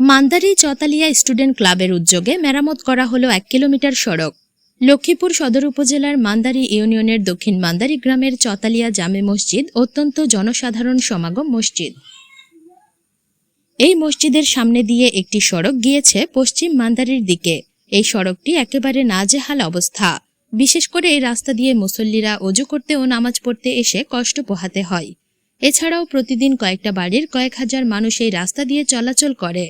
মান্দারি চতালিয়া student ক্লাবের উদ্যোগে মেরামত করা হলো এক কিলোমিটার সড়ক। লক্ষ্মীপুর সদর উপজেলার মান্দারি ইউনিয়নের দক্ষিণ মান্দারি গ্রামের চতালিয়া জামে মসজিদ অত্যন্ত জনসাধারণ সমাগম মসজিদ। এই মসজিদের সামনে দিয়ে একটি সড়ক গিয়েছে পশ্চিম মান্দারির দিকে। এই সড়কটি একেবারে নাজেহাল অবস্থা। বিশেষ করে এই রাস্তা দিয়ে মুসল্লিরা অজু করতে ও নামাজ পড়তে এসে কষ্ট পোহাতে হয়। এছাড়াও প্রতিদিন কয়েকটা বাড়ির কয়েক হাজার মানুষ এই রাস্তা দিয়ে চলাচল করে।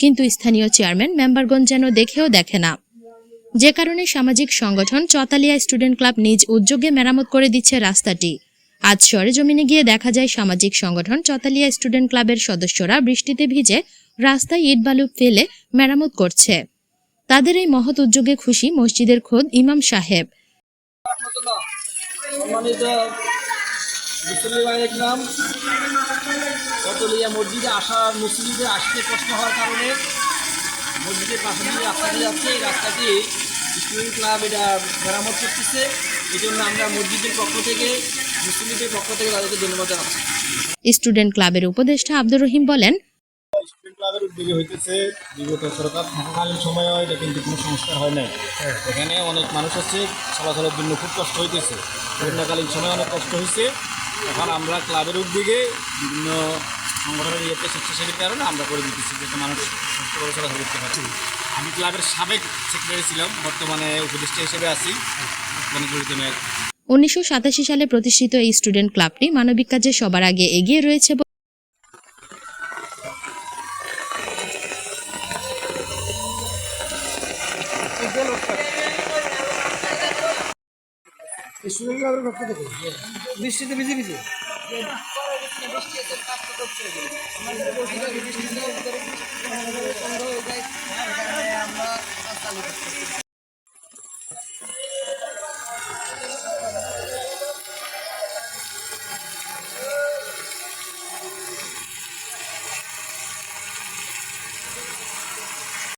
কিন্তু স্থানীয় চেয়ারম্যান মেম্বারগঞ্জ যেন দেখেও দেখে না। যে কারণে সামাজিক সংগঠন চতালিয়া স্টুডেন্ট ক্লাব নিজ উদ্যোগে মেরামত করে দিচ্ছে রাস্তাটি। আজ সরেজমিনে গিয়ে দেখা যায় সামাজিক সংগঠন চতালিয়া স্টুডেন্ট ক্লাবের সদস্যরা বৃষ্টিতে ভিজে রাস্তায় ইট বালু ফেলে মেরামত করছে। তাদের এই মহৎ উদ্যোগে খুশি মসজিদের খোদ ইমাম সাহেব। রহমতুল্লাহ সম্মানিত মুসলিম কতলিয়া মসজিদে আসা মুসলিমদের আসতে কষ্ট হওয়ার কারণে মসজিদের পাশে রাস্তা দিয়ে যাচ্ছে। এই রাস্তাটি স্টুডেন্ট ক্লাব এটা মেরামত করতেছে। এই জন্য আমরা মসজিদের পক্ষ থেকে মুসলিমদের পক্ষ থেকে তাদেরকে ধন্যবাদ জানাচ্ছি। স্টুডেন্ট ক্লাবের উপদেষ্টা আব্দুর রহিম বলেন স্টুডেন্ট ক্লাবের উদ্যোগে হইতেছে বিগত সরকার থাকাকালীন সময়েও এটা কিন্তু কোনো সংস্কার হয় নাই। এখানে অনেক মানুষ আছে চলাচলের জন্য খুব কষ্ট হইতেছে। করোনাকালীন সময় অনেক কষ্ট হয়েছে এখন আমরা ক্লাবের উদ্যোগে বিভিন্ন সংগঠনের ইয়েতে স্বেচ্ছাসেবীর কারণে আমরা করে দিতেছি যাতে মানুষ সুস্থ করে চলাচল করতে পারে। আমি ক্লাবের সাবেক সেক্রেটারি ছিলাম, বর্তমানে উপদেষ্টা হিসেবে আছি। মানে জড়িত নয়। উনিশশো সালে প্রতিষ্ঠিত এই স্টুডেন্ট ক্লাবটি মানবিক কাজে সবার আগে এগিয়ে রয়েছে পক্ষ থেকে বৃষ্টিতে ভিজে ভিজে। আমরা